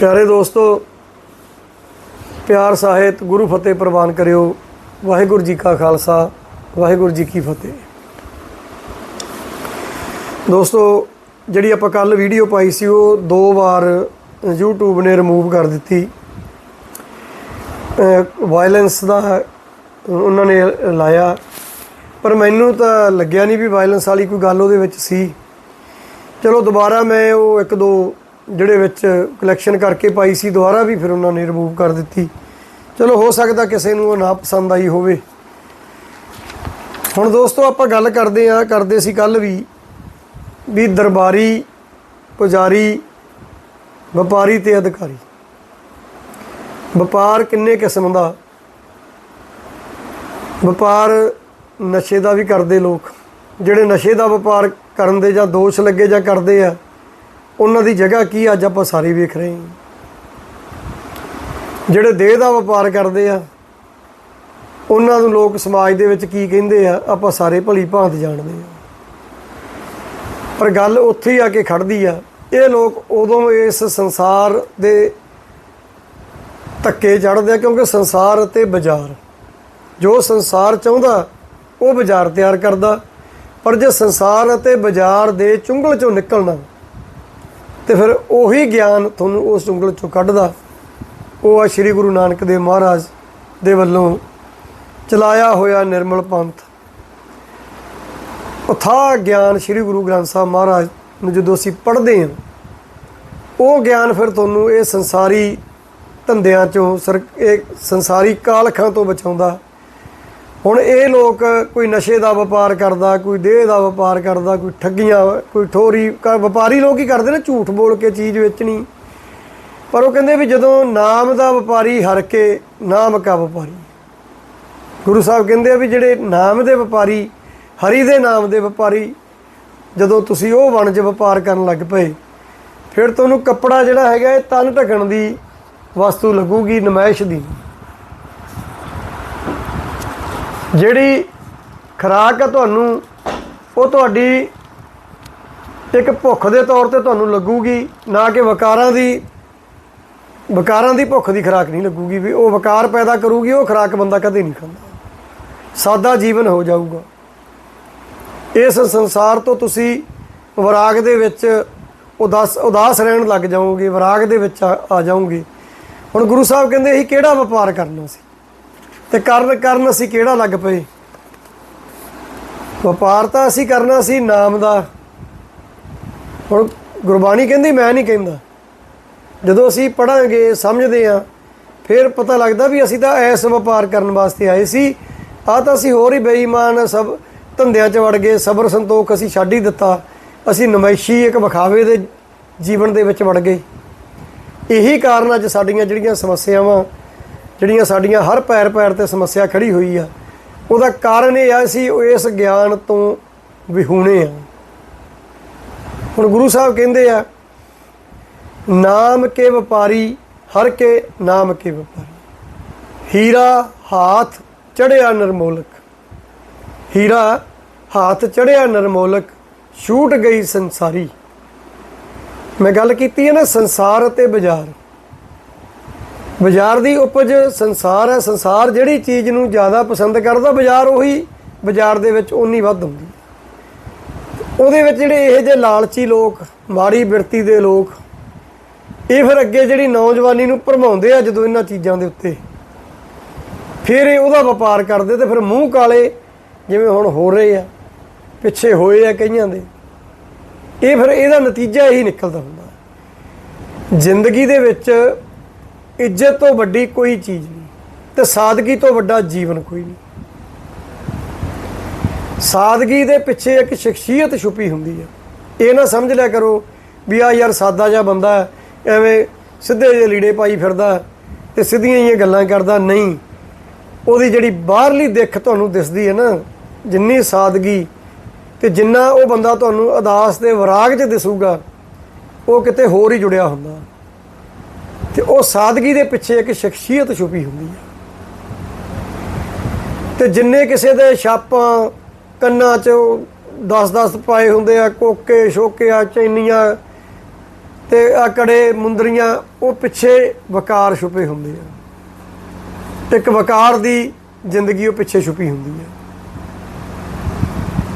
ਪਿਆਰੇ ਦੋਸਤੋ, ਪਿਆਰ ਸਾਹਿਤ ਗੁਰੂ ਫਤਿਹ ਪ੍ਰਵਾਨ ਕਰਿਓ। ਵਾਹਿਗੁਰੂ ਜੀ ਕਾ ਖਾਲਸਾ, ਵਾਹਿਗੁਰੂ ਜੀ ਕੀ ਫਤਿਹ। ਦੋਸਤੋ, ਜਿਹੜੀ ਆਪਾਂ ਕੱਲ ਵੀਡੀਓ ਪਾਈ ਸੀ, ਉਹ ਦੋ ਵਾਰ YouTube ਨੇ ਰਿਮੂਵ ਕਰ ਦਿੱਤੀ। ਵਾਇਲੈਂਸ ਦਾ ਉਹਨਾਂ ਨੇ ਲਾਇਆ। ਪਰ ਮੈਨੂੰ ਤਾਂ ਲੱਗਿਆ ਨਹੀਂ ਵੀ ਵਾਇਲੈਂਸ ਵਾਲੀ ਕੋਈ ਗੱਲ ਉਹਦੇ ਵਿੱਚ ਸੀ। ਚਲੋ, ਦੁਬਾਰਾ ਮੈਂ ਉਹ ਇੱਕ ਦੋ ਜਿਹੜੇ ਵਿੱਚ ਕਲੈਕਸ਼ਨ ਕਰਕੇ ਪਾਈ ਸੀ, ਦੁਬਾਰਾ ਵੀ ਫਿਰ ਉਹਨਾਂ ਨੇ ਰਿਮੂਵ ਕਰ ਦਿੱਤੀ। ਚਲੋ, ਹੋ ਸਕਦਾ ਕਿਸੇ ਨੂੰ ਉਹ ਨਾ ਪਸੰਦ ਆਈ ਹੋਵੇ। ਹੁਣ ਦੋਸਤੋ, ਆਪਾਂ ਗੱਲ ਕਰਦੇ ਆ ਕਰਦੇ ਸੀ ਕੱਲ ਵੀ ਵੀ ਦਰਬਾਰੀ, ਪੁਜਾਰੀ, ਵਪਾਰੀ ਤੇ ਅਧਿਕਾਰੀ। ਵਪਾਰ ਕਿੰਨੇ ਕਿਸਮ ਦਾ? ਵਪਾਰ ਨਸ਼ੇ ਦਾ ਵੀ ਕਰਦੇ ਲੋਕ। ਜਿਹੜੇ ਨਸ਼ੇ ਦਾ ਵਪਾਰ ਕਰਨ ਦੇ ਜਾਂ ਦੋਸ਼ ਲੱਗੇ ਜਾਂ ਕਰਦੇ ਆ ਉਹਨਾਂ ਦੀ ਜਗ੍ਹਾ ਕੀ ਅੱਜ ਆਪਾਂ ਸਾਰੇ ਵੇਖ ਰਹੇ ਹਾਂ। ਜਿਹੜੇ ਦੇਹ ਦਾ ਵਪਾਰ ਕਰਦੇ ਆ, ਉਹਨਾਂ ਨੂੰ ਲੋਕ ਸਮਾਜ ਦੇ ਵਿੱਚ ਕੀ ਕਹਿੰਦੇ ਆ? ਆਪਾਂ ਸਾਰੇ ਭਲੀ ਭਾਂਤ ਜਾਣਦੇ ਆ। ਪਰ ਗੱਲ ਉੱਥੇ ਹੀ ਆ ਕੇ ਖੜਦੀ ਆ। ਇਹ ਲੋਕ ਉਦੋਂ ਇਸ ਸੰਸਾਰ ਦੇ ਧੱਕੇ ਚੜਦੇ ਆ ਕਿਉਂਕਿ ਸੰਸਾਰ ਅਤੇ ਬਾਜ਼ਾਰ। ਜੋ ਸੰਸਾਰ ਚਾਹੁੰਦਾ, ਉਹ ਬਾਜ਼ਾਰ ਤਿਆਰ ਕਰਦਾ। ਪਰ ਜੇ ਸੰਸਾਰ ਅਤੇ ਬਾਜ਼ਾਰ ਦੇ ਚੁੰਗਲ ਚੋਂ ਨਿਕਲਣਾ ਤੇ ਫਿਰ ਉਹੀ ਗਿਆਨ ਤੁਹਾਨੂੰ ਉਸ ਚੁੰਗਲ ਚੋਂ ਕੱਢਦਾ। ਉਹ ਆ ਸ੍ਰੀ ਗੁਰੂ ਨਾਨਕ ਦੇਵ ਮਹਾਰਾਜ ਦੇ ਵੱਲੋਂ ਚਲਾਇਆ ਹੋਇਆ ਨਿਰਮਲ ਪੰਥ। ਉਥਾ ਗਿਆਨ ਸ੍ਰੀ ਗੁਰੂ ਗ੍ਰੰਥ ਸਾਹਿਬ ਮਹਾਰਾਜ ਨੂੰ ਜਦੋਂ ਅਸੀਂ ਪੜ੍ਹਦੇ ਹਾਂ, ਉਹ ਗਿਆਨ ਫਿਰ ਤੁਹਾਨੂੰ ਇਹ ਸੰਸਾਰੀ ਧੰਦਿਆਂ ਚੋਂ, ਸਰ, ਇਹ ਸੰਸਾਰੀ ਕਾਲਖਾਂ ਤੋਂ ਬਚਾਉਂਦਾ। ਹੁਣ ਇਹ ਲੋਕ ਕੋਈ ਨਸ਼ੇ ਦਾ ਵਪਾਰ ਕਰਦਾ, ਕੋਈ ਦੇਹ ਦਾ ਵਪਾਰ ਕਰਦਾ, ਕੋਈ ਠੱਗੀਆਂ, ਕੋਈ ਠੋਰੀ ਕ- ਵਪਾਰੀ ਲੋਕ ਹੀ ਕਰਦੇ ਨੇ, ਝੂਠ ਬੋਲ ਕੇ ਚੀਜ਼ ਵੇਚਣੀ। ਪਰ ਉਹ ਕਹਿੰਦੇ ਵੀ ਜਦੋਂ ਨਾਮ ਦਾ ਵਪਾਰੀ ਹਰ ਕੇ, ਨਾਮ ਕਾ ਵਪਾਰੀ। ਗੁਰੂ ਸਾਹਿਬ ਕਹਿੰਦੇ ਆ ਵੀ ਜਿਹੜੇ ਨਾਮ ਦੇ ਵਪਾਰੀ, ਹਰੀ ਦੇ ਨਾਮ ਦੇ ਵਪਾਰੀ, ਜਦੋਂ ਤੁਸੀਂ ਉਹ ਵਣਜ ਵਪਾਰ ਕਰਨ ਲੱਗ ਪਏ, ਫਿਰ ਤੁਹਾਨੂੰ ਕੱਪੜਾ ਜਿਹੜਾ ਹੈਗਾ ਇਹ ਤਨ ਢਕਣ ਦੀ ਵਸਤੂ ਲੱਗੂਗੀ, ਨਮਾਇਸ਼ ਦੀ। ਜਿਹੜੀ ਖੁਰਾਕ ਆ ਤੁਹਾਨੂੰ, ਉਹ ਤੁਹਾਡੀ ਇੱਕ ਭੁੱਖ ਦੇ ਤੌਰ ਤੇ ਤੁਹਾਨੂੰ ਲੱਗੂਗੀ, ਨਾ ਕਿ ਵਕਾਰਾਂ ਦੀ ਵਕਾਰਾਂ ਦੀ ਭੁੱਖ ਦੀ ਖੁਰਾਕ ਨਹੀਂ ਲੱਗੂਗੀ ਵੀ ਉਹ ਵਕਾਰ ਪੈਦਾ ਕਰੂਗੀ, ਉਹ ਖੁਰਾਕ ਬੰਦਾ ਕਦੇ ਨਹੀਂ ਖਾਂਦਾ। ਸਾਦਾ ਜੀਵਨ ਹੋ ਜਾਊਗਾ। ਇਸ ਸੰਸਾਰ ਤੋਂ ਤੁਸੀਂ ਵਿਰਾਗ ਦੇ ਵਿੱਚ ਉਦਾਸ ਉਦਾਸ ਰਹਿਣ ਲੱਗ ਜਾਓਗੇ, ਵਿਰਾਗ ਦੇ ਵਿੱਚ ਆ ਆ ਜਾਓਗੇ। ਹੁਣ ਗੁਰੂ ਸਾਹਿਬ ਕਹਿੰਦੇ ਅਸੀਂ ਕਿਹੜਾ ਵਪਾਰ ਕਰਨਾ ਸੀ? ਤੇ ਕਰਨ ਕਰਨ ਅਸੀਂ ਕਿਹੜਾ ਲੱਗ ਪਏ? ਵਪਾਰ ਤਾਂ ਅਸੀਂ ਕਰਨਾ ਸੀ ਨਾਮ ਦਾ। ਹੁਣ ਗੁਰਬਾਣੀ ਕਹਿੰਦੀ, ਮੈਂ ਨਹੀਂ ਕਹਿੰਦਾ। ਜਦੋਂ ਅਸੀਂ ਪੜਾਂਗੇ ਸਮਝਦੇ ਆ ਫਿਰ ਪਤਾ ਲੱਗਦਾ ਵੀ ਅਸੀਂ ਤਾਂ ਐਸ ਵਪਾਰ ਕਰਨ ਵਾਸਤੇ ਆਏ ਸੀ। ਆ ਤਾਂ ਅਸੀਂ ਹੋਰ ਹੀ ਬੇਈਮਾਨ ਸਭ ਧੰਦਿਆਂ 'ਚ ਵੜ ਗਏ, ਸਬਰ ਸੰਤੋਖ ਅਸੀਂ ਛੱਡ ਹੀ ਦਿੱਤਾ। ਅਸੀਂ ਨਮੈਸ਼ੀ ਇੱਕ ਵਿਖਾਵੇ ਦੇ ਜੀਵਨ ਦੇ ਵਿੱਚ ਵੜ ਗਏ। ਇਹੀ ਕਾਰਨ ਅੱਜ ਸਾਡੀਆਂ ਜਿਹੜੀਆਂ ਸਮੱਸਿਆਵਾਂ ਜਿਹੜੀਆਂ ਸਾਡੀਆਂ ਹਰ ਪੈਰ ਪੈਰ ਤੇ ਸਮੱਸਿਆ ਖੜੀ ਹੋਈ ਆ, ਉਹਦਾ ਕਾਰਨ ਇਹ ਆ ਸੀ ਇਸ ਗਿਆਨ ਤੋਂ ਵਿਹੂਣੇ ਆ। ਹੁਣ ਗੁਰੂ ਸਾਹਿਬ ਕਹਿੰਦੇ ਆ, ਨਾਮ ਕੇ ਵਪਾਰੀ, ਹਰ ਕੇ ਨਾਮ ਕੇ ਵਪਾਰੀ। ਹੀਰਾ ਹਾਥ ਚੜਿਆ ਨਰਮੋਲਕ। ਹੀਰਾ ਹਾਥ ਚੜਿਆ ਨਰਮੋਲਕ, ਛੂਟ ਗਈ ਸੰਸਾਰੀ। ਮੈਂ ਗੱਲ ਕੀਤੀ ਹੈ ਨਾ ਸੰਸਾਰ ਅਤੇ ਬਾਜ਼ਾਰ। ਬਾਜ਼ਾਰ ਦੀ ਉਪਜ ਸੰਸਾਰ ਹੈ, ਸੰਸਾਰ ਜਿਹੜੀ ਚੀਜ਼ ਨੂੰ ਜ਼ਿਆਦਾ ਪਸੰਦ ਕਰਦਾ, ਬਾਜ਼ਾਰ ਉਹੀ ਬਾਜ਼ਾਰ ਦੇ ਵਿੱਚ ਉਨੀ ਵੱਧ ਹੁੰਦੀ। ਉਹਦੇ ਵਿੱਚ ਜਿਹੜੇ ਇਹ ਜਿਹੇ ਲਾਲਚੀ ਲੋਕ, ਮਾੜੀ ਬਿਰਤੀ ਦੇ ਲੋਕ, ਇਹ ਫਿਰ ਅੱਗੇ ਜਿਹੜੀ ਨੌਜਵਾਨੀ ਨੂੰ ਭਰਮਾਉਂਦੇ ਆ ਜਦੋਂ ਇਹਨਾਂ ਚੀਜ਼ਾਂ ਦੇ ਉੱਤੇ। ਫਿਰ ਇਹ ਉਹਦਾ ਵਪਾਰ ਕਰਦੇ ਤੇ ਫਿਰ ਮੂੰਹ ਕਾਲੇ ਜਿਵੇਂ ਹੁਣ ਹੋ ਰਹੇ ਆ, ਪਿੱਛੇ ਹੋਏ ਆ ਕਈਆਂ ਦੇ। ਇਹ ਫਿਰ ਇਹਦਾ ਨਤੀਜਾ ਇਹੀ ਨਿਕਲਦਾ ਹੁੰਦਾ। ਜ਼ਿੰਦਗੀ ਦੇ ਵਿੱਚ ਇੱਜ਼ਤ ਤੋਂ ਵੱਡੀ ਕੋਈ ਚੀਜ਼ ਨਹੀਂ ਤੇ ਸਾਦਗੀ ਤੋਂ ਵੱਡਾ ਜੀਵਨ ਕੋਈ ਨਹੀਂ। ਸਾਦਗੀ ਦੇ ਪਿੱਛੇ ਇੱਕ ਸ਼ਖਸੀਅਤ ਛੁਪੀ ਹੁੰਦੀ ਹੈ ਇਹ ਨਾ ਸਮਝ ਲਿਆ ਕਰੋ ਵੀ ਆ ਯਾਰ ਸਾਦਾ ਜਿਹਾ ਬੰਦਾ ਐਵੇਂ ਸਿੱਧੇ ਜਿਹੇ ਲੀੜੇ ਪਾਈ ਫਿਰਦਾ ਤੇ ਸਿੱਧੀਆਂ ਹੀ ਗੱਲਾਂ ਕਰਦਾ। ਨਹੀਂ, ਉਹਦੀ ਜਿਹੜੀ ਬਾਹਰਲੀ ਦਿੱਖ ਤੁਹਾਨੂੰ ਦਿਸਦੀ ਹੈ ਨਾ, ਜਿੰਨੀ ਸਾਦਗੀ ਤੇ ਜਿੰਨਾ ਉਹ ਬੰਦਾ ਤੁਹਾਨੂੰ ਅਦਾਸ ਦੇ ਵਿਰਾਗ 'ਚ ਦਿਸੂਗਾ, ਉਹ ਕਿਤੇ ਹੋਰ ਹੀ ਜੁੜਿਆ ਹੁੰਦਾ। ਤੇ ਉਹ ਸਾਦਗੀ ਦੇ ਪਿੱਛੇ ਇੱਕ ਸ਼ਖਸੀਅਤ ਛੁਪੀ ਹੁੰਦੀ ਹੈ। ਤੇ ਜਿੰਨੇ ਕਿਸੇ ਦੇ ਛਾਪਾਂ ਕੰਨਾਂ 'ਚ 10-10 ਪਾਏ ਹੁੰਦੇ ਆ, ਕੋਕੇ ਸ਼ੋਕੇ ਆ ਚੈਨੀਆਂ ਤੇ ਆ ਕੜੇ, ਮੁੰਦਰੀਆਂ, ਉਹ ਪਿੱਛੇ ਵਕਾਰ ਛੁਪੇ ਹੁੰਦੇ ਆ। ਇੱਕ ਵਕਾਰ ਦੀ ਜ਼ਿੰਦਗੀ ਉਹ ਪਿੱਛੇ ਛੁਪੀ ਹੁੰਦੀ ਹੈ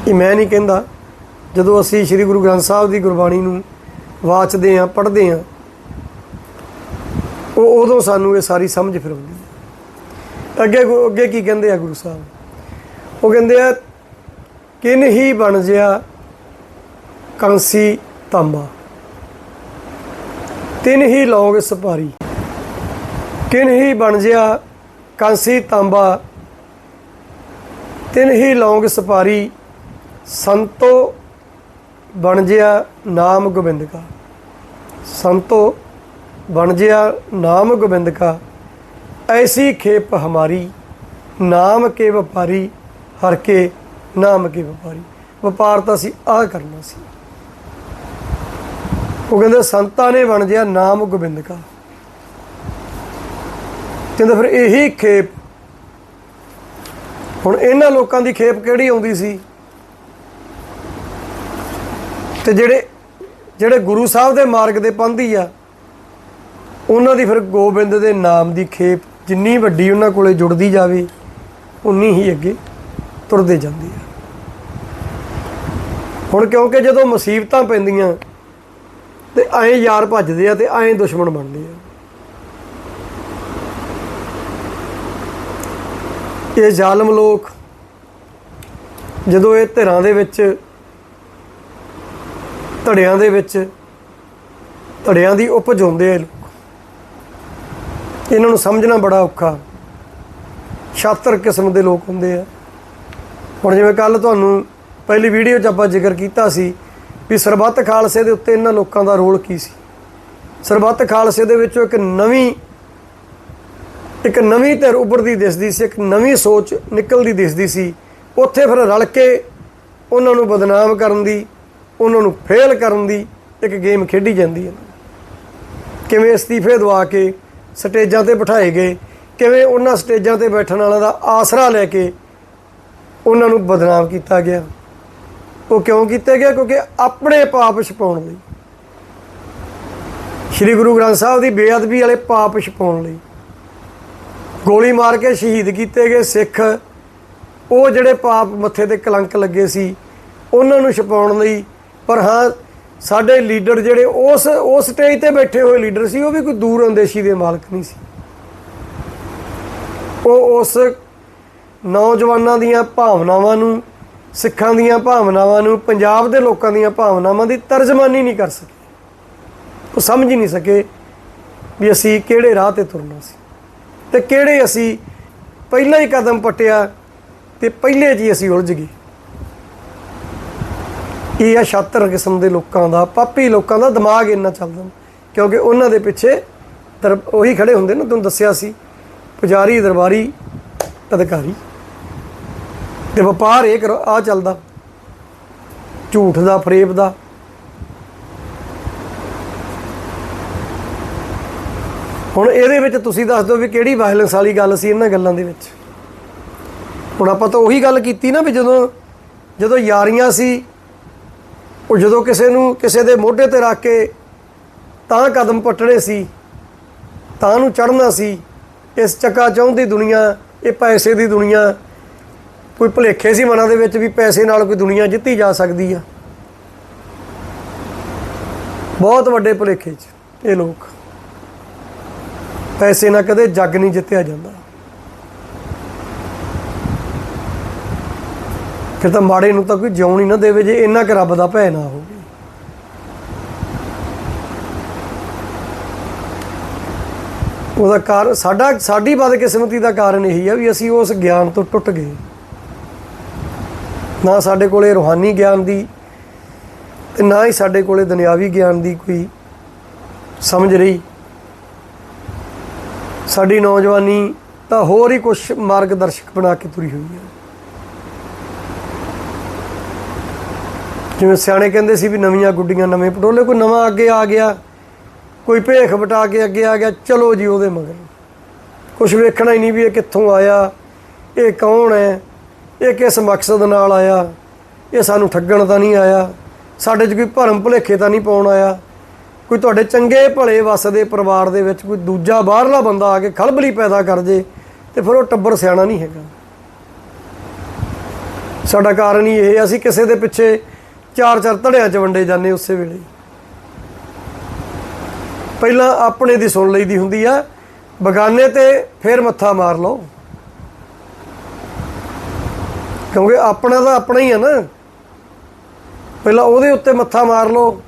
ਇਹ ਮੈਂ ਨਹੀਂ ਕਹਿੰਦਾ, ਜਦੋਂ ਅਸੀਂ ਸ੍ਰੀ ਗੁਰੂ ਗ੍ਰੰਥ ਸਾਹਿਬ ਦੀ ਗੁਰਬਾਣੀ ਨੂੰ ਵਾਚਦੇ ਆਂ ਪੜ੍ਹਦੇ ਆਂ ਉਹ ਉਦੋਂ ਸਾਨੂੰ ਇਹ ਸਾਰੀ ਸਮਝ ਫਿਰ ਆਉਂਦੀ। ਹੈ ਅੱਗੇ ਗੁ- ਅੱਗੇ ਕੀ ਕਹਿੰਦੇ ਆ ਗੁਰੂ ਸਾਹਿਬ? ਉਹ ਕਹਿੰਦੇ ਆ, ਕਿਨ ਹੀ ਬਣ ਜਿਆ ਕੰਸੀ ਤਾਂਬਾ, ਤਿਨ ਹੀ ਲੋਗ ਸਪਾਰੀ ਕਿਨ ਹੀ ਬਣ ਜਿਆ ਕਾਂਸੀ ਤਾਂਬਾ, ਤਿਨ ਹੀ ਲੌਂਗ ਸਪਾਰੀ ਸੰਤੋ ਬਣ ਜਿਆ ਨਾਮ ਗੋਬਿੰਦ ਕਾ। ਸੰਤੋ ਬਣ ਜਿਆ ਨਾਮ ਗੋਬਿੰਦ ਕਾ, ਐਸੀ ਖੇਪ ਹਮਾਰੀ, ਨਾਮ ਕੇ ਵਪਾਰੀ, ਹਰ ਕੇ ਨਾਮ ਕੇ ਵਪਾਰੀ। ਵਪਾਰ ਤਾਂ ਅਸੀਂ ਆਹ ਕਰਨਾ ਸੀ। ਉਹ ਕਹਿੰਦੇ ਸੰਤਾਂ ਨੇ ਬਣ ਜਿਆ ਨਾਮ ਗੋਬਿੰਦ ਕਾ। ਕਹਿੰਦੇ ਫਿਰ ਇਹੀ ਖੇਪ। ਹੁਣ ਇਹਨਾਂ ਲੋਕਾਂ ਦੀ ਖੇਪ ਕਿਹੜੀ ਆਉਂਦੀ ਸੀ? ਤੇ ਜਿਹੜੇ ਜਿਹੜੇ ਗੁਰੂ ਸਾਹਿਬ ਦੇ ਮਾਰਗ ਦੇ ਪੰਧੀ ਆ ਉਹਨਾਂ ਦੀ ਫਿਰ ਗੋਬਿੰਦ ਦੇ ਨਾਮ ਦੀ ਖੇਪ ਜਿੰਨੀ ਵੱਡੀ ਉਹਨਾਂ ਕੋਲੇ ਜੁੜਦੀ ਜਾਵੇ, ਉਨੀ ਹੀ ਅੱਗੇ ਤੁਰਦੇ ਜਾਂਦੇ ਆ। ਹੁਣ ਕਿਉਂਕਿ ਜਦੋਂ ਮੁਸੀਬਤਾਂ ਪੈਂਦੀਆਂ ਤੇ ਐਂ ਯਾਰ ਭੱਜਦੇ ਆ ਤੇ ਐਂ ਦੁਸ਼ਮਣ ਬਣਦੇ ਆ। ਇਹ ਜ਼ਾਲਮ ਲੋਕ ਜਦੋਂ ਇਹ ਧਿਰਾਂ ਦੇ ਵਿੱਚ, ਧੜਿਆਂ ਦੇ ਵਿੱਚ, ਧੜਿਆਂ ਦੀ ਉਪਜ ਹੁੰਦੇ ਆ ਇਹਨਾਂ ਨੂੰ ਸਮਝਣਾ ਬੜਾ ਔਖਾ। ਛਾਤਰ ਕਿਸਮ ਦੇ ਲੋਕ ਹੁੰਦੇ ਆ। ਹੁਣ ਜਿਵੇਂ ਕੱਲ ਤੁਹਾਨੂੰ ਪਹਿਲੀ ਵੀਡੀਓ 'ਚ ਆਪਾਂ ਜ਼ਿਕਰ ਕੀਤਾ ਸੀ ਵੀ ਸਰਬੱਤ ਖਾਲਸੇ ਦੇ ਉੱਤੇ ਇਹਨਾਂ ਲੋਕਾਂ ਦਾ ਰੋਲ ਕੀ ਸੀ। ਸਰਬੱਤ ਖਾਲਸੇ ਦੇ ਵਿੱਚੋਂ ਇੱਕ ਨਵੀਂ ਇੱਕ ਨਵੀਂ ਧਿਰ ਉੱਭਰਦੀ ਦਿਸਦੀ ਸੀ, ਇੱਕ ਨਵੀਂ ਸੋਚ ਨਿਕਲਦੀ ਦਿਸਦੀ ਸੀ। ਉੱਥੇ ਫਿਰ ਰਲ ਕੇ ਉਹਨਾਂ ਨੂੰ ਬਦਨਾਮ ਕਰਨ ਦੀ, ਉਹਨਾਂ ਨੂੰ ਫੇਲ ਕਰਨ ਦੀ ਇੱਕ ਗੇਮ ਖੇਡੀ ਜਾਂਦੀ ਹੈ। ਕਿਵੇਂ ਅਸਤੀਫੇ ਦਵਾ ਕੇ ਸਟੇਜਾਂ ਤੇ ਬਿਠਾਏ ਗਏ ਕਿਵੇਂ ਉਹਨਾਂ ਸਟੇਜਾਂ ਤੇ ਬੈਠਣ ਵਾਲਿਆਂ ਦਾ ਆਸਰਾ ਲੈ ਕੇ ਉਹਨਾਂ ਨੂੰ ਬਦਨਾਮ ਕੀਤਾ ਗਿਆ। ਉਹ ਕਿਉਂ ਕੀਤਾ ਗਿਆ ਕਿਉਂਕਿ ਆਪਣੇ ਪਾਪ ਛਪਾਉਣ ਲਈ। ਸ੍ਰੀ ਗੁਰੂ ਗ੍ਰੰਥ ਸਾਹਿਬ ਦੀ ਬੇਅਦਬੀ ਵਾਲੇ ਪਾਪ ਛਪਾਉਣ ਲਈ ਗੋਲੀ ਮਾਰ ਕੇ ਸ਼ਹੀਦ ਕੀਤੇ ਗਏ ਸਿੱਖ, ਉਹ ਜਿਹੜੇ ਪਾਪ ਮੱਥੇ ਤੇ ਕਲੰਕ ਲੱਗੇ ਸੀ, ਉਹਨਾਂ ਨੂੰ ਛਪਾਉਣ ਲਈ। ਪਰ ਹਾਂ ਸਾਡੇ ਲੀਡਰ ਜਿਹੜੇ ਉਸ ਉਸ ਸਟੇਜ ਤੇ ਬੈਠੇ ਹੋਏ ਲੀਡਰ ਸੀ, ਉਹ ਵੀ ਕੋਈ ਦੂਰ ਅੰਦੇਸ਼ੀ ਦੇ ਮਾਲਕ ਨਹੀਂ ਸੀ। ਉਹ ਉਸ ਨੌਜਵਾਨਾਂ ਦੀਆਂ ਭਾਵਨਾਵਾਂ ਨੂੰ, ਸਿੱਖਾਂ ਦੀਆਂ ਭਾਵਨਾਵਾਂ ਨੂੰ, ਪੰਜਾਬ ਦੇ ਲੋਕਾਂ ਦੀਆਂ ਭਾਵਨਾਵਾਂ ਦੀ ਤਰਜਮਾਨੀ ਨਹੀਂ ਕਰ ਸਕੇ। ਉਹ ਸਮਝ ਹੀ ਨਹੀਂ ਸਕੇ ਵੀ ਅਸੀਂ ਕਿਹੜੇ ਰਾਹ ਤੇ ਤੁਰਨਾ ਸੀ। ਤੇ ਕਿਹੜੇ ਅਸੀਂ ਪਹਿਲਾਂ ਹੀ ਕਦਮ ਪਟਿਆ ਤੇ ਪਹਿਲੇ ਜੀ ਅਸੀਂ ਉਲਝ ਗਏ। ਇਹ ਆ ਛਾਤਰ ਕਿਸਮ ਦੇ ਲੋਕਾਂ ਦਾ? ਪਾਪੀ ਲੋਕਾਂ ਦਾ ਦਿਮਾਗ ਇੰਨਾ ਚੱਲਦਾ ਕਿਉਂਕਿ ਉਹਨਾਂ ਦੇ ਪਿੱਛੇ ਦਰ ਉਹੀ ਖੜੇ ਹੁੰਦੇ ਨਾ, ਤੁਹਾਨੂੰ ਦੱਸਿਆ ਸੀ। ਪੁਜਾਰੀ, ਦਰਬਾਰੀ, ਅਧਿਕਾਰੀ। ਤੇ ਵਪਾਰ ਇਹ ਆ ਚੱਲਦਾ। ਝੂਠ ਦਾ, ਫਰੇਬ ਦਾ। ਹੁਣ ਇਹਦੇ ਵਿੱਚ ਤੁਸੀਂ ਦੱਸ ਦਿਓ ਵੀ ਕਿਹੜੀ ਵਾਇਲੈਂਸ ਵਾਲੀ ਗੱਲ ਸੀ ਇਹਨਾਂ ਗੱਲਾਂ ਦੇ ਵਿੱਚ। ਹੁਣ ਆਪਾਂ ਤਾਂ ਉਹੀ ਗੱਲ ਕੀਤੀ ਨਾ ਵੀ ਜਦੋਂ ਜਦੋਂ ਯਾਰੀਆਂ ਸੀ ਉਹ ਜਦੋਂ ਕਿਸੇ ਨੂੰ ਕਿਸੇ ਦੇ ਮੋਢੇ ਤੇ ਰੱਖ ਕੇ ਤਾਂ ਕਦਮ ਪਟਣੇ ਸੀ, ਤਾਂ ਨੂੰ ਚੜਨਾ ਸੀ, ਇਸ ਚੱਕਾ ਚਾਹੁੰਦੀ ਦੁਨੀਆ, ਇਹ ਪੈਸੇ ਦੀ ਦੁਨੀਆ, ਕੋਈ ਭੁਲੇਖੇ ਸੀ ਮਨਾਂ ਦੇ ਵਿੱਚ ਵੀ ਪੈਸੇ ਨਾਲ ਕੋਈ ਦੁਨੀਆ ਜਿੱਤੀ ਜਾ ਸਕਦੀ ਆ। ਬਹੁਤ ਵੱਡੇ ਭੁਲੇਖੇ 'ਚ ਇਹ ਲੋਕ। ਪੈਸੇ ਨਾਲ ਕਦੇ ਜੱਗ ਨਹੀਂ ਜਿੱਤਿਆ ਜਾਂਦਾ। ਫਿਰ ਤਾਂ ਮਾੜੇ ਨੂੰ ਤਾਂ ਕੋਈ ਜਿਉਣ ਹੀ ਨਾ ਦੇਵੇ ਜੇ ਇੰਨਾ ਕਿ ਰੱਬ ਦਾ ਭੈ ਨਾ ਹੋਵੇ। ਉਹਦਾ ਕਾਰ ਸਾਡਾ ਸਾਡੀ ਬਦਕਿਸਮਤੀ ਦਾ ਕਾਰਨ ਇਹੀ ਆ ਵੀ ਅਸੀਂ ਉਸ ਗਿਆਨ ਤੋਂ ਟੁੱਟ ਗਏ। ਨਾ ਸਾਡੇ ਕੋਲੇ ਰੂਹਾਨੀ ਗਿਆਨ ਦੀ ਤੇ ਨਾ ਹੀ ਸਾਡੇ ਕੋਲੇ ਦੁਨਿਆਵੀ ਗਿਆਨ ਦੀ ਕੋਈ ਸਮਝ ਰਹੀ। ਸਾਡੀ ਨੌਜਵਾਨੀ ਤਾਂ ਹੋਰ ਹੀ ਕੁਝ ਮਾਰਗਦਰਸ਼ਕ ਬਣਾ ਕੇ ਤੁਰੀ ਹੋਈ ਹੈ ਜਿਵੇਂ ਸਿਆਣੇ ਕਹਿੰਦੇ ਸੀ ਵੀ ਨਵੀਆਂ ਗੁੱਡੀਆਂ ਨਵੇਂ ਪਟੋਲੇ ਕੋਈ ਨਵਾਂ ਅੱਗੇ ਆ ਗਿਆ ਕੋਈ ਭੇਖ ਵਟਾ ਕੇ ਅੱਗੇ ਆ ਗਿਆ ਚਲੋ ਜੀ ਉਹਦੇ ਮਗਰ। ਕੁਝ ਵੇਖਣਾ ਹੀ ਨਹੀਂ ਵੀ ਇਹ ਕਿੱਥੋਂ ਆਇਆ ਇਹ ਕੌਣ ਹੈ ਇਹ ਕਿਸ ਮਕਸਦ ਨਾਲ ਆਇਆ ਇਹ ਸਾਨੂੰ ਠੱਗਣ ਤਾਂ ਨਹੀਂ ਆਇਆ ਸਾਡੇ 'ਚ ਕੋਈ ਭਰਮ ਭੁਲੇਖੇ ਤਾਂ ਨਹੀਂ ਪਾਉਣ ਆਇਆ ਕੋਈ ਤੁਹਾਡੇ ਚੰਗੇ ਭਲੇ ਵਸਦੇ ਪਰਿਵਾਰ ਦੇ ਵਿੱਚ ਕੋਈ ਦੂਜਾ ਬਾਹਰਲਾ ਬੰਦਾ ਆ ਕੇ ਖਲਬਲੀ ਪੈਦਾ ਕਰ ਜੇ ਤੇ ਫਿਰ ਉਹ ਟੱਬਰ ਸਿਆਣਾ ਨਹੀਂ ਹੈਗਾ। ਸਾਡਾ ਕਾਰਨ ਹੀ ਇਹ ਹੈ, ਅਸੀਂ ਕਿਸੇ ਦੇ ਪਿੱਛੇ ਚਾਰ ਚਾਰ ਧੜਿਆਂ 'ਚ ਵੰਡੇ ਜਾਂਦੇ ਉਸੇ ਵੇਲੇ। ਪਹਿਲਾਂ ਆਪਣੇ ਦੀ ਸੁਣ ਲਈਦੀ ਹੁੰਦੀ ਆ, ਬਗਾਨੇ ਤੇ ਫਿਰ ਮੱਥਾ ਮਾਰ ਲਓ। ਕਿਉਂਕਿ ਆਪਣਾ ਤਾਂ ਆਪਣਾ ਹੀ ਆ ਨਾ। ਪਹਿਲਾਂ ਉਹਦੇ ਉੱਤੇ ਮੱਥਾ ਮਾਰ ਲਓ।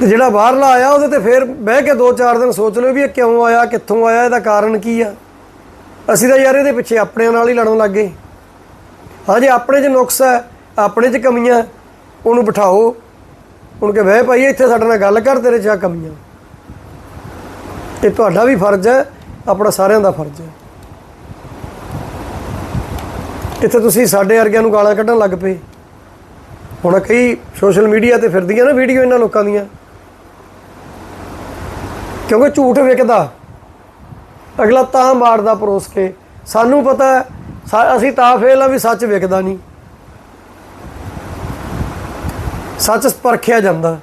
ਤੇ ਜਿਹੜਾ ਬਾਹਰਲਾ ਆਇਆ, ਉਹਦੇ ਤੇ ਫਿਰ ਬਹਿ ਕੇ 2-4 ਦਿਨ ਸੋਚ ਲਓ ਵੀ ਇਹ ਕਿਉਂ ਆਇਆ, ਕਿੱਥੋਂ ਆਇਆ, ਇਹਦਾ ਕਾਰਨ ਕੀ ਆ। ਅਸੀਂ ਤਾਂ ਯਾਰ ਇਹਦੇ ਪਿੱਛੇ ਆਪਣਿਆਂ ਨਾਲ ਹੀ ਲੜਨ ਲੱਗ ਗਏ। ਹਾਂ, ਜੇ ਆਪਣੇ 'ਚ ਨੁਕਸ ਹੈ ਆਪਣੇ 'ਚ ਕਮੀਆਂ, ਉਹਨੂੰ ਬਿਠਾਓ। ਉਹਨੂੰ ਕਿ ਵਹਿ ਭਾਈ, ਇੱਥੇ ਸਾਡੇ ਨਾਲ ਗੱਲ ਕਰ, ਤੇਰੇ 'ਚ ਆ ਕਮੀਆਂ। ਇਹ ਤੁਹਾਡਾ ਵੀ ਫਰਜ਼ ਹੈ, ਆਪਣਾ ਸਾਰਿਆਂ ਦਾ ਫਰਜ਼ ਹੈ। ਇੱਥੇ ਤੁਸੀਂ ਸਾਡੇ ਵਰਗਿਆਂ ਨੂੰ ਗਾਲਾਂ ਕੱਢਣ ਲੱਗ ਪਏ। ਹੁਣ ਕਈ ਸੋਸ਼ਲ ਮੀਡੀਆ ਤੇ ਫਿਰਦੀਆਂ ਨਾ ਵੀਡੀਓ ਇਹਨਾਂ ਲੋਕਾਂ ਦੀਆਂ। ਕਿਉਂਕਿ ਝੂਠ ਵਿਕਦਾ। ਅਗਲਾ ਤਾਂ ਮਾਰਦਾ ਪਰੋਸ ਕੇ। ਸਾਨੂੰ ਪਤਾ ਅਸੀਂ ਤਾਂ ਫੇਲ ਆ ਵੀ ਸੱਚ ਵਿਕਦਾ ਨਹੀਂ। ਸੱਚ ਪਰਖਿਆ ਜਾਂਦਾ।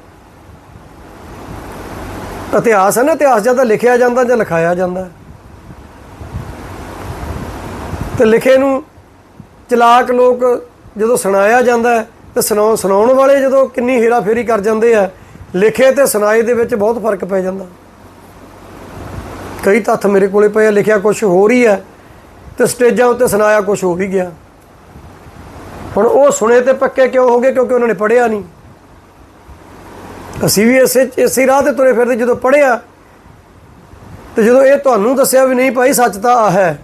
ਇਤਿਹਾਸ ਹੈ ਨਾ ਇਤਿਹਾਸ ਜਾਂ ਤਾਂ ਲਿਖਿਆ ਜਾਂਦਾ ਜਾਂ ਲਿਖਾਇਆ ਜਾਂਦਾ। ਤੇ ਲਿਖੇ ਨੂੰ ਚਲਾਕ ਲੋਕ ਜਦੋਂ ਸੁਣਾਇਆ ਜਾਂਦਾ ਹੈ, ਤੇ ਸੁਣਾਉ ਸੁਣਾਉਣ ਵਾਲੇ ਜਦੋਂ ਕਿੰਨੀ ਹੇਰਾਫੇਰੀ ਕਰ ਜਾਂਦੇ ਆ ਲਿਖੇ ਤੇ ਸੁਣਾਏ ਦੇ ਵਿੱਚ ਬਹੁਤ ਫ਼ਰਕ ਪੈ ਜਾਂਦਾ। ਕਈ ਤੱਥ ਮੇਰੇ ਕੋਲੇ ਪਏ ਆ ਲਿਖਿਆ ਕੁਝ ਹੋਰ ਹੀ ਹੈ ਤੇ ਸਟੇਜਾਂ ਉੱਤੇ ਸੁਣਾਇਆ ਕੁਝ ਹੋ ਵੀ ਗਿਆ। ਹੁਣ ਉਹ ਸੁਣੇ ਤੇ ਪੱਕੇ ਕਿਉਂ ਹੋ ਗਏ? ਕਿਉਂਕਿ ਉਹਨਾਂ ਨੇ ਪੜ੍ਹਿਆ ਨਹੀਂ। ਅਸੀਂ ਵੀ ਇਸੇ ਇਸੇ ਰਾਹ ਤੇ ਤੁਰੇ ਫਿਰਦੇ ਜਦੋਂ ਪੜ੍ਹਿਆ, ਤੇ ਜਦੋਂ ਇਹ ਤੁਹਾਨੂੰ ਦੱਸਿਆ ਵੀ ਨਹੀਂ ਭਾਈ, ਸੱਚ ਤਾਂ ਆ ਹੈ।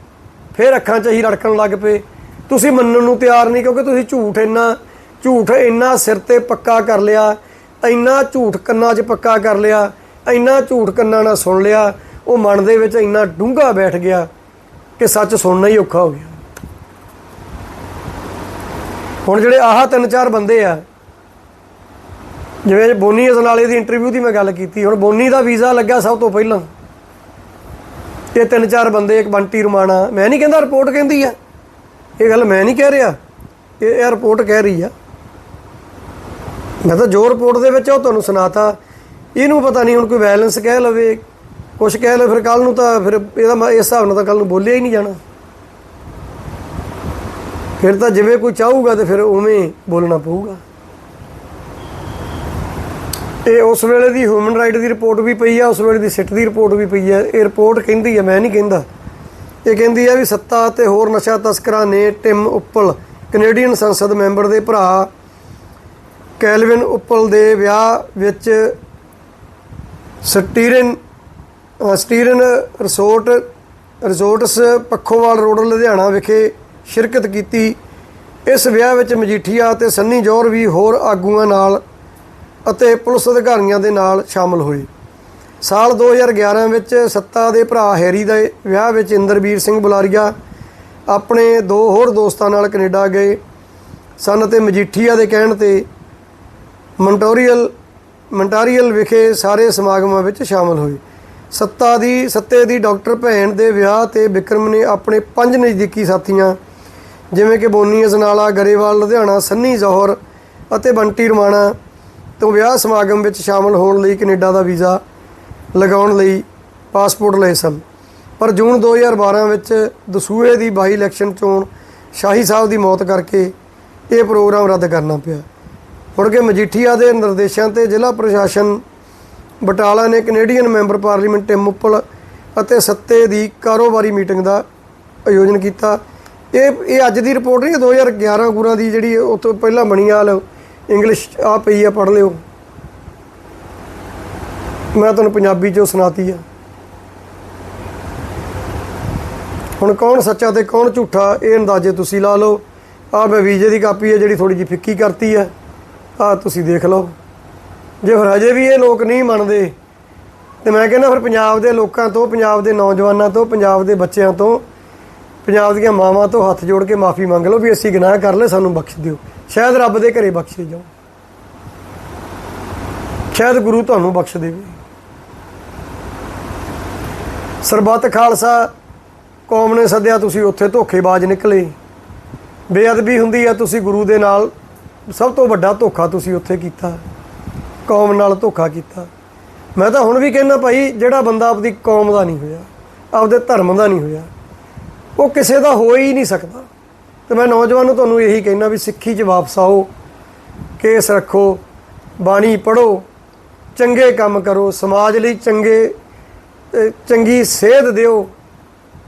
ਫਿਰ ਅੱਖਾਂ 'ਚ ਹੀ ਰੜਕਣ ਲੱਗ ਪਏ। ਤੁਸੀਂ ਮੰਨਣ ਨੂੰ ਤਿਆਰ ਨਹੀਂ, ਕਿਉਂਕਿ ਤੁਸੀਂ ਝੂਠ ਇੰਨਾ ਝੂਠ ਇੰਨਾ ਸਿਰ ਤੇ ਪੱਕਾ ਕਰ ਲਿਆ, ਇੰਨਾ ਝੂਠ ਕੰਨਾਂ 'ਚ ਪੱਕਾ ਕਰ ਲਿਆ, ਇੰਨਾ ਝੂਠ ਕੰਨਾਂ ਨਾਲ ਸੁਣ ਲਿਆ, ਉਹ ਮਨ ਦੇ ਵਿੱਚ ਇੰਨਾ ਡੂੰਘਾ ਬੈਠ ਗਿਆ ਕਿ ਸੱਚ ਸੁਣਨਾ ਹੀ ਔਖਾ ਹੋ ਗਿਆ। ਹੁਣ ਜਿਹੜੇ ਆਹ ਤਿੰਨ ਚਾਰ ਬੰਦੇ ਆ ਜਿਵੇਂ ਬੋਨੀ ਅਜਨਾਲੇ ਦੀ ਇੰਟਰਵਿਊ ਦੀ ਮੈਂ ਗੱਲ ਕੀਤੀ, ਹੁਣ ਬੋਨੀ ਦਾ ਵੀਜ਼ਾ ਲੱਗਾ ਸਭ ਤੋਂ ਪਹਿਲਾਂ। ਇਹ ਤਿੰਨ ਚਾਰ ਬੰਦੇ, ਇੱਕ ਬੰਟੀ ਰਮਾਣਾ, ਮੈਂ ਨਹੀਂ ਕਹਿੰਦਾ ਰਿਪੋਰਟ ਕਹਿੰਦੀ ਆ। ਇਹ ਗੱਲ ਮੈਂ ਨਹੀਂ ਕਹਿ ਰਿਹਾ, ਇਹ ਇਹ ਰਿਪੋਰਟ ਕਹਿ ਰਹੀ ਆ। ਮੈਂ ਤਾਂ ਜੋ ਰਿਪੋਰਟ ਦੇ ਵਿੱਚ ਉਹ ਤੁਹਾਨੂੰ ਸੁਣਾਤਾ। ਇਹਨੂੰ ਪਤਾ ਨਹੀਂ ਹੁਣ ਕੋਈ ਬੈਲੈਂਸ ਕਹਿ ਲਵੇ, ਕੁਛ ਕਹਿ ਲਵੇ, ਫਿਰ ਕੱਲ ਨੂੰ ਤਾਂ ਫਿਰ ਇਹਦਾ ਮ- ਇਸ ਹਿਸਾਬ ਨਾਲ ਤਾਂ ਕੱਲ ਨੂੰ ਬੋਲਿਆ ਹੀ ਨਹੀਂ ਜਾਣਾ। ਫਿਰ ਤਾਂ ਜਿਵੇਂ ਕੋਈ ਚਾਹੂਗਾ ਤੇ ਫਿਰ ਉਵੇਂ ਬੋਲਣਾ ਪਊਗਾ। ਇਹ ਉਸ ਵੇਲੇ ਦੀ ਹਿਊਮਨ ਰਾਈਟ ਦੀ ਰਿਪੋਰਟ ਵੀ ਪਈ ਆ, ਉਸ ਵੇਲੇ ਦੀ ਸਿੱਟ ਦੀ ਰਿਪੋਰਟ ਵੀ ਪਈ ਆ। ਇਹ ਰਿਪੋਰਟ ਕਹਿੰਦੀ ਆ, ਮੈਂ ਨਹੀਂ ਕਹਿੰਦਾ। ਇਹ ਕਹਿੰਦੀ ਆ ਵੀ ਸੱਤਾ ਤੇ ਹੋਰ ਨਸ਼ਾ ਤਸਕਰਾਂ ਨੇ ਟਿਮ ਉੱਪਲ ਕੈਨੇਡੀਅਨ ਸੰਸਦ ਮੈਂਬਰ ਦੇ ਭਰਾ, ਕੈਲਵਿਨ ਉੱਪਲ ਦੇ ਵਿਆਹ ਵਿੱਚ ਸਟੀਰਨ ਸਟੀਰਨ resort resorts Pakhowal road, Ludhiana ਵਿਖੇ ਸ਼ਿਰਕਤ ਕੀਤੀ। ਇਸ ਵਿਆਹ ਵਿੱਚ ਮਜੀਠੀਆ ਤੇ ਸੰਨੀ ਜੌਹਰ ਵੀ ਹੋਰ ਆਗੂਆਂ ਨਾਲ ਅਤੇ ਪੁਲਿਸ ਅਧਿਕਾਰੀਆਂ ਦੇ ਨਾਲ ਸ਼ਾਮਲ ਹੋਏ। ਸਾਲ 2011 ਵਿੱਚ ਸੱਤਾ ਦੇ ਭਰਾ ਹੈਰੀ ਦੇ ਵਿਆਹ ਵਿੱਚ ਇੰਦਰਵੀਰ ਸਿੰਘ ਬੁਲਾਰੀਆ ਆਪਣੇ ਦੋ ਹੋਰ ਦੋਸਤਾਂ ਨਾਲ ਕੈਨੇਡਾ ਗਏ ਸਨ ਅਤੇ ਮਜੀਠੀਆ ਦੇ ਕਹਿਣ ਤੇ ਮੰਟੋਰੀਅਲ ਮੰਟਾਰੀਅਲ ਵਿਖੇ ਸਾਰੇ ਸਮਾਗਮਾਂ ਵਿੱਚ ਸ਼ਾਮਲ ਹੋਏ। ਸੱਤਾ ਦੀ ਸੱਤੇ ਦੀ ਡਾਕਟਰ ਭੈਣ ਦੇ ਵਿਆਹ ਤੇ ਵਿਕਰਮ ਨੇ ਆਪਣੇ ਪੰਜ ਨਜ਼ਦੀਕੀ ਸਾਥੀਆਂ, ਜਿਵੇਂ ਕਿ ਬੋਨੀ ਅਜਨਾਲਾ, ਗਰੇਵਾਲ, ਲੁਧਿਆਣਾ, ਸੰਨੀ ਜ਼ੋਹਰ ਅਤੇ ਬੰਟੀ ਰਮਾਣਾ ਤੋਂ ਵਿਆਹ ਸਮਾਗਮ ਵਿੱਚ ਸ਼ਾਮਲ ਹੋਣ ਲਈ ਕੈਨੇਡਾ ਦਾ ਵੀਜ਼ਾ ਲਗਾਉਣ ਲਈ ਪਾਸਪੋਰਟ ਲਏ ਸਨ। ਪਰ ਜੂਨ 2012 ਵਿੱਚ ਦਸੂਹੇ ਦੀ ਬਾਈ ਇਲੈਕਸ਼ਨ ਚੋਣ ਸ਼ਾਹੀ ਸਾਹਿਬ ਦੀ ਮੌਤ ਕਰਕੇ ਇਹ ਪ੍ਰੋਗਰਾਮ ਰੱਦ ਕਰਨਾ ਪਿਆ। ਮੁੜ ਕੇ ਮਜੀਠੀਆ ਦੇ ਨਿਰਦੇਸ਼ਾਂ ਤੇ ਜ਼ਿਲ੍ਹਾ ਪ੍ਰਸ਼ਾਸਨ ਬਟਾਲਾ ਨੇ Canadian member parliament Tim Uppal ਅਤੇ ਸੱਤੇ ਦੀ ਕਾਰੋਬਾਰੀ ਮੀਟਿੰਗ ਦਾ ਆਯੋਜਨ ਕੀਤਾ। ਇਹ ਇਹ ਅੱਜ ਦੀ ਰਿਪੋਰਟ ਨਹੀਂ 2011 ਗੁਰਾਂ ਦੀ ਜਿਹੜੀ ਉਹ ਤੋਂ ਪਹਿਲਾਂ ਬਣੀ ਆ ਇੰਗਲਿਸ਼ ਆ ਪਈ ਆ, ਪੜ੍ਹ ਲਿਓ। ਮੈਂ ਤੁਹਾਨੂੰ ਪੰਜਾਬੀ ਚੋਂ ਸੁਣਾਤੀ ਆ। ਹੁਣ ਕੌਣ ਸੱਚਾ ਤੇ ਕੌਣ ਝੂਠਾ, ਇਹ ਅੰਦਾਜ਼ੇ ਤੁਸੀਂ ਲਾ ਲਓ। ਆ ਮੈਂ ਵੀਜ਼ੇ ਦੀ ਕਾਪੀ ਹੈ ਜਿਹੜੀ ਥੋੜੀ ਜਿਹੀ ਫਿੱਕੀ ਕਰਤੀ ਹੈ ਆ ਤੁਸੀਂ ਦੇਖ ਲਓ। ਜੇ ਫਿਰ ਹਜੇ ਵੀ ਇਹ ਲੋਕ ਨਹੀਂ ਮੰਨਦੇ, ਤੇ ਮੈਂ ਕਹਿੰਦਾ ਫਿਰ ਪੰਜਾਬ ਦੇ ਲੋਕਾਂ ਤੋਂ, ਪੰਜਾਬ ਦੇ ਨੌਜਵਾਨਾਂ ਤੋਂ, ਪੰਜਾਬ ਦੇ ਬੱਚਿਆਂ ਤੋਂ ਪੰਜਾਬ ਦੀਆਂ ਮਾਵਾਂ ਤੋਂ ਹੱਥ ਜੋੜ ਕੇ ਮਾਫੀ ਮੰਗ ਲਓ ਵੀ ਅਸੀਂ ਗੁਨਾਹ ਕਰ ਲਏ, ਸਾਨੂੰ ਬਖਸ਼ ਦਿਓ। ਸ਼ਾਇਦ ਰੱਬ ਦੇ ਘਰੇ ਬਖਸ਼ੇ ਜਾਓ। ਸ਼ਾਇਦ ਗੁਰੂ ਤੁਹਾਨੂੰ ਬਖਸ਼ ਦੇਵੇ। ਸਰਬੱਤ ਖਾਲਸਾ, ਕੌਮ ਨੇ ਸੱਦਿਆ ਤੁਸੀਂ ਉੱਥੇ ਧੋਖੇਬਾਜ਼ ਨਿਕਲੇ। ਬੇਅਦਬੀ ਹੁੰਦੀ ਆ ਤੁਸੀਂ ਗੁਰੂ ਦੇ ਨਾਲ, ਸਭ ਤੋਂ ਵੱਡਾ ਧੋਖਾ ਤੁਸੀਂ ਉੱਥੇ ਕੀਤਾ। ਕੌਮ ਨਾਲ ਧੋਖਾ ਕੀਤਾ। ਮੈਂ ਤਾਂ ਹੁਣ ਵੀ ਕਹਿੰਦਾ ਭਾਈ, ਜਿਹੜਾ ਬੰਦਾ ਆਪਦੀ ਕੌਮ ਦਾ ਨਹੀਂ ਹੋਇਆ, ਆਪਦੇ ਧਰਮ ਦਾ ਨਹੀਂ ਹੋਇਆ ਉਹ ਕਿਸੇ ਦਾ ਹੋ ਹੀ ਨਹੀਂ ਸਕਦਾ। ਤੇ ਮੈਂ ਨੌਜਵਾਨ ਨੂੰ ਤੁਹਾਨੂੰ ਇਹੀ ਕਹਿਣਾ ਵੀ ਸਿੱਖੀ 'ਚ ਵਾਪਸ ਆਓ, ਕੇਸ ਰੱਖੋ, ਬਾਣੀ ਪੜੋ ਚੰਗੇ ਕੰਮ ਕਰੋ, ਸਮਾਜ ਲਈ ਚੰਗੇ ਚੰਗੀ ਸੇਧ ਦਿਓ,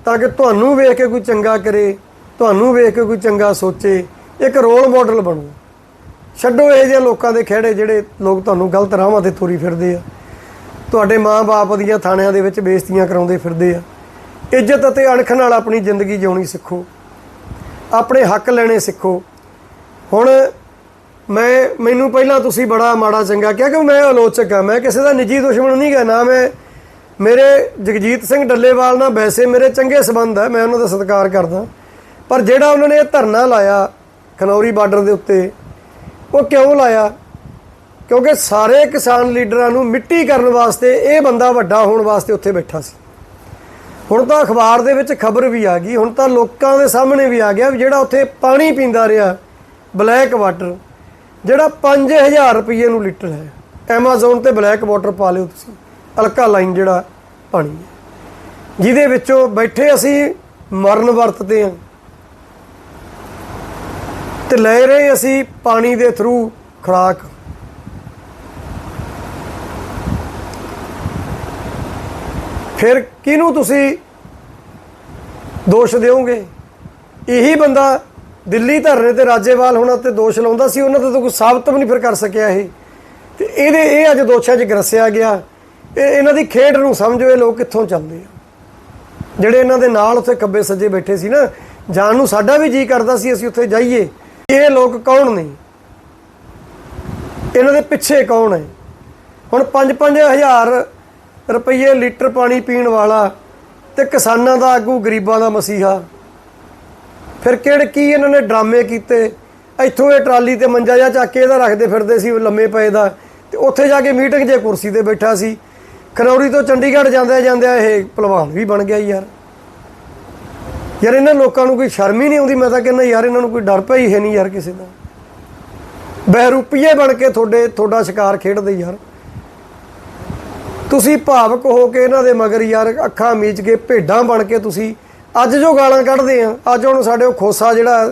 ਤਾਂ ਕਿ ਤੁਹਾਨੂੰ ਵੇਖ ਕੇ ਕੋਈ ਚੰਗਾ ਕਰੇ, ਤੁਹਾਨੂੰ ਵੇਖ ਕੇ ਕੋਈ ਚੰਗਾ ਸੋਚੇ, ਇੱਕ ਰੋਲ ਮਾਡਲ ਬਣੋ। ਛੱਡੋ ਇਹ ਜਿਹੇ ਲੋਕਾਂ ਦੇ ਖਿਹੜੇ ਜਿਹੜੇ ਲੋਕ ਤੁਹਾਨੂੰ ਗਲਤ ਰਾਹਾਂ ਤੇ ਤੁਰੀ ਫਿਰਦੇ ਆ। ਤੁਹਾਡੇ ਮਾਂ-ਬਾਪ ਦੀਆਂ ਥਾਣਿਆਂ ਦੇ ਵਿੱਚ ਬੇਇੱਜ਼ਤੀਆਂ ਕਰਾਉਂਦੇ ਫਿਰਦੇ ਆ। ਇੱਜ਼ਤ ਅਤੇ ਅਣਖ ਨਾਲ ਆਪਣੀ ਜ਼ਿੰਦਗੀ ਜਿਉਣੀ ਸਿੱਖੋ। ਆਪਣੇ ਹੱਕ ਲੈਣੇ ਸਿੱਖੋ। ਹੁਣ ਮੈਂ, ਮੈਨੂੰ ਪਹਿਲਾਂ ਤੁਸੀਂ ਬੜਾ ਮਾੜਾ ਚੰਗਾ ਕਿਹਾ ਕਿ ਮੈਂ ਆਲੋਚਕ ਹਾਂ, ਮੈਂ ਕਿਸੇ ਦਾ ਨਿੱਜੀ ਦੁਸ਼ਮਣ ਨਹੀਂ ਗਾ ਨਾ ਮੈਂ ਮੇਰੇ ਜਗਜੀਤ ਸਿੰਘ ਡੱਲੇਵਾਲ ਨਾਲ ਵੈਸੇ ਮੇਰੇ ਚੰਗੇ ਸਬੰਧ ਹੈ ਮੈਂ ਉਹਨਾਂ ਦਾ ਸਤਿਕਾਰ ਕਰਦਾ। ਪਰ ਜਿਹੜਾ ਉਹਨਾਂ ਨੇ ਇਹ ਧਰਨਾ ਲਾਇਆ ਖਨੌਰੀ ਬਾਰਡਰ ਦੇ ਉੱਤੇ, ਉਹ ਕਿਉਂ ਲਾਇਆ? ਕਿਉਂਕਿ ਸਾਰੇ ਕਿਸਾਨ ਲੀਡਰਾਂ ਨੂੰ ਮਿੱਟੀ ਕਰਨ ਵਾਸਤੇ, ਇਹ ਬੰਦਾ ਵੱਡਾ ਹੋਣ ਵਾਸਤੇ ਉੱਥੇ ਬੈਠਾ ਸੀ। ਹੁਣ ਤਾਂ ਅਖਬਾਰ ਦੇ ਵਿੱਚ ਖਬਰ ਵੀ ਆ ਗਈ, ਹੁਣ ਤਾਂ ਲੋਕਾਂ ਦੇ ਸਾਹਮਣੇ ਵੀ ਆ ਗਿਆ ਵੀ ਜਿਹੜਾ ਉੱਥੇ ਪਾਣੀ ਪੀਂਦਾ ਰਿਹਾ ਬਲੈਕ ਵਾਟਰ ਜਿਹੜਾ 5000 ਰੁਪਏ ਨੂੰ ਲੀਟਰ ਹੈ। ਐਮਾਜ਼ੋਨ ਤੇ ਬਲੈਕ ਵਾਟਰ ਪਾ ਲਿਓ ਤੁਸੀਂ ਅਲਕਾ ਲਾਈਨ ਜਿਹੜਾ ਪਾਣੀ ਹੈ। ਜਿਹਦੇ ਵਿੱਚੋਂ ਬੈਠੇ ਅਸੀਂ, ਮਰਨ ਵਰਤਦੇ ਹਾਂ। ਤੇ ਲੈ ਰਹੇ ਅਸੀਂ ਪਾਣੀ ਦੇ ਥਰੂ ਖੁਰਾਕ। ਫਿਰ ਕਿਹਨੂੰ ਤੁਸੀਂ ਦੋਸ਼ ਦਿਓਗੇ? ਇਹੀ ਬੰਦਾ ਦਿੱਲੀ ਧਰਨੇ ਤੇ ਰਾਜੇਵਾਲ ਹੋਣਾ ਤੇ ਦੋਸ਼ ਲਾਉਂਦਾ ਸੀ, ਉਹਨਾਂ ਤੇ ਤਾਂ ਕੋਈ ਸਾਬਤ ਵੀ ਨਹੀਂ ਫਿਰ ਕਰ ਸਕਿਆ ਇਹ। ਤੇ ਇਹਦੇ ਇਹ ਅੱਜ ਦੋਸ਼ਾਂ 'ਚ ਗਰਸਿਆ ਗਿਆ। ਇਹ ਇਹਨਾਂ ਦੀ ਖੇਡ ਨੂੰ ਸਮਝੋ, ਇਹ ਲੋਕ ਕਿੱਥੋਂ ਚੱਲਦੇ ਆ? ਜਿਹੜੇ ਇਹਨਾਂ ਦੇ ਨਾਲ ਉੱਥੇ ਖੱਬੇ ਸੱਜੇ ਬੈਠੇ ਸੀ ਨਾ, ਜਾਣ ਨੂੰ ਸਾਡਾ ਵੀ ਜੀ ਕਰਦਾ ਸੀ, ਅਸੀਂ ਉੱਥੇ ਜਾਈਏ। ਇਹ ਲੋਕ ਕੌਣ ਨੇ? ਇਹਨਾਂ ਦੇ ਪਿੱਛੇ ਕੌਣ ਹੈ? ਹੁਣ 5-5000 ਰੁਪਏ ਲੀਟਰ ਪਾਣੀ ਪੀਣ ਵਾਲਾ ਤੇ ਕਿਸਾਨਾਂ ਦਾ ਆਗੂ ਗਰੀਬਾਂ ਦਾ ਮਸੀਹਾ। ਫਿਰ ਕਿਹੜੇ ਕੀ ਇਹਨਾਂ ਨੇ ਡਰਾਮੇ ਕੀਤੇ? ਇੱਥੋਂ ਇਹ ਟਰਾਲੀ ਤੇ ਮੰਜਾ ਜਾ ਚੱਕ ਕੇ ਇਹਦਾ ਰੱਖਦੇ ਫਿਰਦੇ ਸੀ ਲੰਮੇ ਪਏ ਦਾ। ਤੇ ਉੱਥੇ ਜਾ ਕੇ ਮੀਟਿੰਗ 'ਚ ਕੁਰਸੀ ਤੇ ਬੈਠਾ ਸੀ। ਖਨੌਰੀ ਤੋਂ ਚੰਡੀਗੜ੍ਹ ਜਾਂਦੇ ਜਾਂਦੇ ਇਹ ਪਹਿਲਵਾਨ ਵੀ ਬਣ ਗਿਆ ਯਾਰ। ਯਾਰ ਇਹਨਾਂ ਲੋਕਾਂ ਨੂੰ ਕੋਈ ਸ਼ਰਮ ਹੀ ਨਹੀਂ ਆਉਂਦੀ? ਮੈਂ ਤਾਂ ਕਹਿੰਦਾ ਯਾਰ ਇਹਨਾਂ ਨੂੰ ਕੋਈ ਡਰ ਪਿਆ ਹੀ ਹੈ ਨਹੀਂ ਯਾਰ ਕਿਸੇ ਦਾ। ਬਹਿਰੂਪੀਏ ਬਣ ਕੇ ਤੁਹਾਡੇ, ਤੁਹਾਡਾ ਸ਼ਿਕਾਰ ਖੇਡਦੇ ਯਾਰ। ਤੁਸੀਂ ਭਾਵਕ ਹੋ ਕੇ ਇਹਨਾਂ ਦੇ ਮਗਰ ਯਾਰ ਅੱਖਾਂ ਮੀਚ ਕੇ ਭੇਡਾਂ ਬਣ ਕੇ ਤੁਸੀਂ ਅੱਜ ਜੋ ਗਾਲਾਂ ਕੱਢਦੇ ਆ, ਅੱਜ ਉਹਨੂੰ ਸਾਡੇ ਉਹ ਖੋਸਾ ਜਿਹੜਾ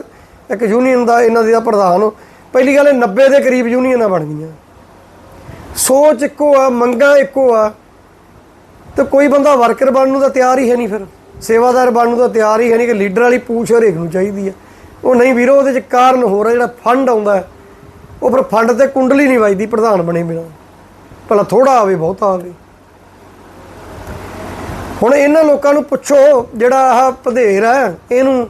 ਇੱਕ ਯੂਨੀਅਨ ਦਾ ਇਹਨਾਂ ਦੇ ਦਾ ਪ੍ਰਧਾਨ, ਪਹਿਲੀ ਗੱਲ ਇਹ 90 ਦੇ ਕਰੀਬ ਯੂਨੀਅਨਾਂ ਬਣ ਗਈਆਂ। ਸੋਚ ਇੱਕੋ ਆ, ਮੰਗਾਂ ਇੱਕੋ ਆ, ਤੇ ਕੋਈ ਬੰਦਾ ਵਰਕਰ ਬਣਨ ਨੂੰ ਤਾਂ ਤਿਆਰ ਹੀ ਹੈ ਨਹੀਂ ਫਿਰ। ਸੇਵਾਦਾਰ ਬਣਨ ਨੂੰ ਤਾਂ ਤਿਆਰ ਹੀ ਹੈ ਨਹੀਂ ਕਿ ਲੀਡਰ ਵਾਲੀ ਪੂਛ ਹਰੇਕ ਨੂੰ ਚਾਹੀਦੀ ਆ। ਉਹ ਨਹੀਂ ਵੀਰੋ, ਉਹਦੇ ਚ ਕਾਰਨ ਹੋ ਰਿਹਾ ਜਿਹੜਾ ਫੰਡ ਆਉਂਦਾ ਉਹ ਫਿਰ ਫੰਡ ਤੇ ਕੁੰਡਲੀ ਨਹੀਂ ਵੱਜਦੀ, ਪ੍ਰਧਾਨ ਬਣੇ ਬਿਨਾਂ। ਭਲਾ ਥੋੜਾ ਆਵੇ, ਬਹੁਤਾ ਆਵੇ। ਹੁਣ ਇਹਨਾਂ ਲੋਕਾਂ ਨੂੰ ਪੁੱਛੋ ਜਿਹੜਾ ਆਹ ਭਦੇਰ ਹੈ, ਇਹਨੂੰ,